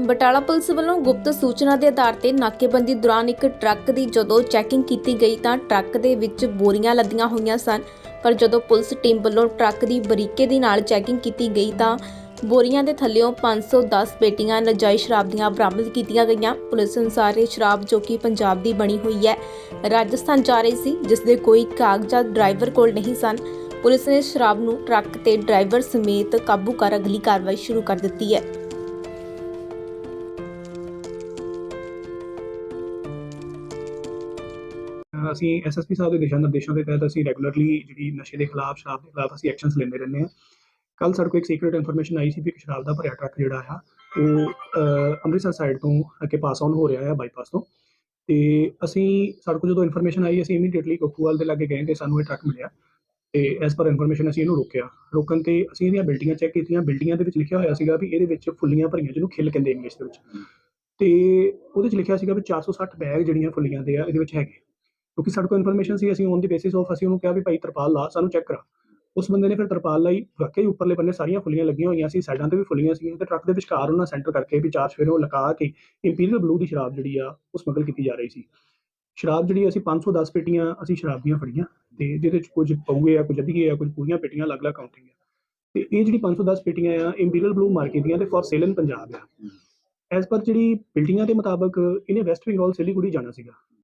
Batala police ਵੱਲੋਂ ਗੁਪਤ ਸੂਚਨਾ ਦੇ ਆਧਾਰ ਤੇ ਨਾਕੇਬੰਦੀ ਦੌਰਾਨ ਇੱਕ ਟਰੱਕ ਦੀ ਜਦੋਂ ਚੈਕਿੰਗ ਕੀਤੀ ਗਈ ਤਾਂ ਟਰੱਕ ਦੇ ਵਿੱਚ ਬੋਰੀਆਂ ਲੱਦੀਆਂ ਹੋਈਆਂ ਸਨ। ਪਰ ਜਦੋਂ ਪੁਲਿਸ ਟੀਮ ਵੱਲੋਂ ਟਰੱਕ ਦੀ ਬਰੀਕੇ ਦੇ ਨਾਲ ਚੈਕਿੰਗ ਕੀਤੀ ਗਈ ਤਾਂ ਬੋਰੀਆਂ ਦੇ ਥੱਲਿਓਂ 510 ਪੇਟੀਆਂ ਨਜਾਇਜ਼ ਸ਼ਰਾਬ ਦੀਆਂ ਬਰਾਮਦ ਕੀਤੀਆਂ ਗਈਆਂ। ਪੁਲਿਸ ਅਨੁਸਾਰ ਇਹ ਸ਼ਰਾਬ ਜੋ ਕਿ ਪੰਜਾਬ ਦੀ ਬਣੀ ਹੋਈ ਹੈ, ਰਾਜਸਥਾਨ ਜਾ ਰਹੀ ਸੀ, ਜਿਸ ਦੇ ਕੋਈ ਕਾਗਜ਼ਾਤ ਡਰਾਈਵਰ ਕੋਲ ਨਹੀਂ ਸਨ। ਪੁਲਿਸ ਨੇ ਸ਼ਰਾਬ ਨੂੰ ਟਰੱਕ ਤੇ ਡਰਾਈਵਰ ਸਮੇਤ ਕਾਬੂ ਕਰ ਅਗਲੀ ਕਾਰਵਾਈ ਸ਼ੁਰੂ ਕਰ ਦਿੱਤੀ ਹੈ। ਅਸੀਂ ਐਸਐਸਪੀ ਸਾਹਿਬ ਦੇ ਦਿਸ਼ਾ ਨਿਰਦੇਸ਼ਾਂ ਦੇ ਤਹਿਤ ਅਸੀਂ ਰੈਗੂਲਰਲੀ ਜਿਹੜੀ ਨਸ਼ੇ ਦੇ ਖਿਲਾਫ, ਸ਼ਰਾਬ ਦੇ ਖਿਲਾਫ ਅਸੀਂ ਐਕਸ਼ਨਸ ਲੈਂਦੇ ਰਹਿੰਦੇ ਹਾਂ। ਕੱਲ ਸਾਡੇ ਕੋਲ ਇੱਕ ਸੀਕ੍ਰੀਟ ਇਨਫੋਰਮੇਸ਼ਨ ਆਈ ਸੀ ਵੀ ਇੱਕ ਸ਼ਰਾਬ ਦਾ ਭਰਿਆ ਟਰੱਕ ਜਿਹੜਾ ਆ, ਉਹ ਅੰਮ੍ਰਿਤਸਰ ਸਾਈਡ ਤੋਂ ਅੱਗੇ ਪਾਸ ਆਨ ਹੋ ਰਿਹਾ ਆ ਬਾਈਪਾਸ ਤੋਂ। ਤੇ ਅਸੀਂ, ਸਾਡੇ ਕੋਲ ਜਦੋਂ ਇਨਫੋਰਮੇਸ਼ਨ ਆਈ, ਅਸੀਂ ਇਮੀਡੀਏਟਲੀ ਕੋਕੂਵਾਲ ਦੇ ਲਾਗੇ ਗਏ ਤੇ ਸਾਨੂੰ ਇਹ ਟਰੱਕ ਮਿਲਿਆ। ਤੇ ਐਸ ਪਰ ਇਨਫੋਰਮੇਸ਼ਨ ਅਸੀਂ ਇਹਨੂੰ ਰੋਕਿਆ। ਰੋਕਣ ਤੇ ਅਸੀਂ ਇਹਦੀਆਂ ਬਿਲਡਿੰਗਾਂ ਚੈੱਕ ਕੀਤੀਆਂ। ਬਿਲਡਿੰਗਾਂ ਦੇ ਵਿੱਚ ਲਿਖਿਆ ਹੋਇਆ ਸੀਗਾ ਵੀ ਇਹਦੇ ਵਿੱਚ ਫੁੱਲੀਆਂ ਭਰੀਆਂ, ਜਿਹਨੂੰ ਖਿਲ ਕਹਿੰਦੇ ਇੰਗਲਿਸ਼ ਦੇ ਵਿੱਚ। ਤੇ ਉਹਦੇ ਵਿੱਚ ਲਿਖਿਆ ਸੀਗਾ ਵੀ 460 ਬੈਗ ਜਿਹੜੀਆਂ ਫੁੱਲੀਆਂ ਦੇ ਆ, ਇਹਦੇ ਵਿੱਚ ਹੈਗੇ। ਕਿਉਂਕਿ ਸਾਡੇ ਕੋਲ ਇਨਫੋਰਮੇਸ਼ਨ ਸੀ ਅਸੀਂ ਔਨ ਦੀ ਬੇਸਿਸ ਆਫ ਅਸੀਂ ਉਹਨੂੰ ਕਿਹਾ ਵੀ ਭਾਈ ਤਰਪਾਲ ਲਾ ਸਾਨੂੰ ਚੈੱਕ ਕਰਾ। ਉਸ ਬੰਦੇ ਨੇ ਫਿਰ ਤਰਪਾਲ ਲਾਈ ਵਾਕਈ ਉੱਪਰਲੇ ਬੰਨੇ ਸਾਰੀਆਂ ਫੁੱਲੀਆਂ ਲੱਗੀਆਂ ਹੋਈਆਂ ਸੀ ਸਾਈਡਾਂ ਤੇ ਵੀ ਫੁੱਲੀਆਂ ਸੀਗੀਆਂ ਤੇ ਟਰੱਕ ਦੇ ਵਿਚਕਾਰ ਉਹਨਾਂ ਸੈਂਟਰ ਕਰਕੇ ਵੀ ਚਾਰ ਸਵੇਰੇ ਉਹ ਲਗਾ ਕੇ ਇੰਪੀਰੀਅਲ ਬਲੂ ਦੀ ਸ਼ਰਾਬ ਜਿਹੜੀ ਆ ਉਹ ਸਮਗਲ ਕੀਤੀ ਜਾ ਰਹੀ ਸੀ। ਸ਼ਰਾਬ ਜਿਹੜੀ ਅਸੀਂ 510 ਪੇਟੀਆਂ ਅਸੀਂ ਸ਼ਰਾਬ ਦੀਆਂ ਫੜੀਆਂ ਤੇ ਜਿਹਦੇ ਚ ਕੁਝ ਪਊਏ ਆ ਕੁਝ ਅਧੀਏ ਆ ਕੁਝ ਪੂਰੀਆਂ ਪੇਟੀਆਂ ਅਲੱਗ-ਅਲੱਗ ਕਾਊਂਟਿੰਗ ਆ। ਤੇ ਇਹ ਜਿਹੜੀ 510 ਪੇਟੀਆਂ ਆ ਇੰਪੀਰੀਅਲ ਬਲੂ ਮਾਰਕੀਟ ਦੀਆਂ ਤੇ ਫॉर ਸੇਲ ਇਨ ਪੰਜਾਬ ਆ। ਐਸ ਪਰ ਜਿਹੜੀ ਬਿਲਡਿੰਗਾਂ ਦੇ ਮੁਤਾਬਕ ਇਹਨੇ ਵੈਸਟ ਬੰਗਾਲ ਸਿਲੀਗੁੜੀ ਜਾਣਾ ਸੀਗਾ।